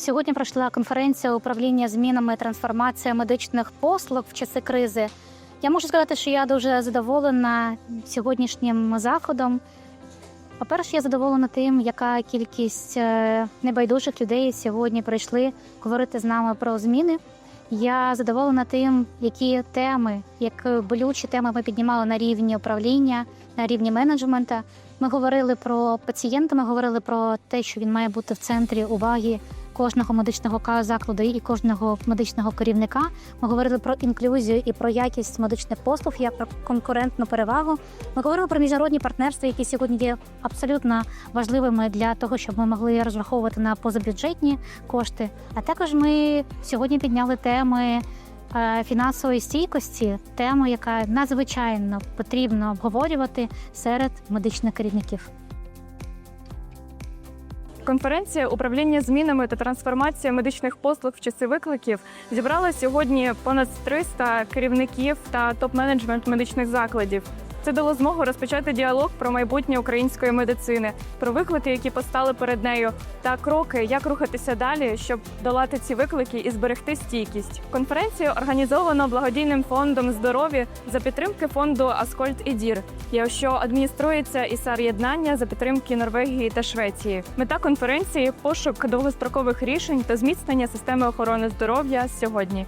Сьогодні пройшла конференція управління змінами і трансформація медичних послуг в часи кризи. Я можу сказати, що я дуже задоволена сьогоднішнім заходом. По-перше, я задоволена тим, яка кількість е, небайдужих людей сьогодні прийшли говорити з нами про зміни. Я задоволена тим, які теми, як болючі теми ми піднімали на рівні управління, на рівні менеджмента. Ми говорили про пацієнта, ми говорили про те, що він має бути в центрі уваги кожного медичного закладу і кожного медичного керівника. Ми говорили про інклюзію і про якість медичних послуг, як про конкурентну перевагу. Ми говорили про міжнародні партнерства, які сьогодні є абсолютно важливими для того, щоб ми могли розраховувати на позабюджетні кошти. А також ми сьогодні підняли теми. е, Фінансової стійкості тему, яка надзвичайно потрібно обговорювати серед медичних керівників. Конференція управління змінами та трансформація медичних послуг в часи викликів зібрала сьогодні понад 300 керівників та топ-менеджмент медичних закладів. Це дало змогу розпочати діалог про майбутнє української медицини, про виклики, які постали перед нею, та кроки, як рухатися далі, щоб долати ці виклики і зберегти стійкість. Конференцію організовано благодійним фондом здоров'я за підтримки фонду Аскольд і Дір, що адмініструється ІСАР єднання за підтримки Норвегії та Швеції. Мета конференції пошук довгострокових рішень та зміцнення системи охорони здоров'я сьогодні.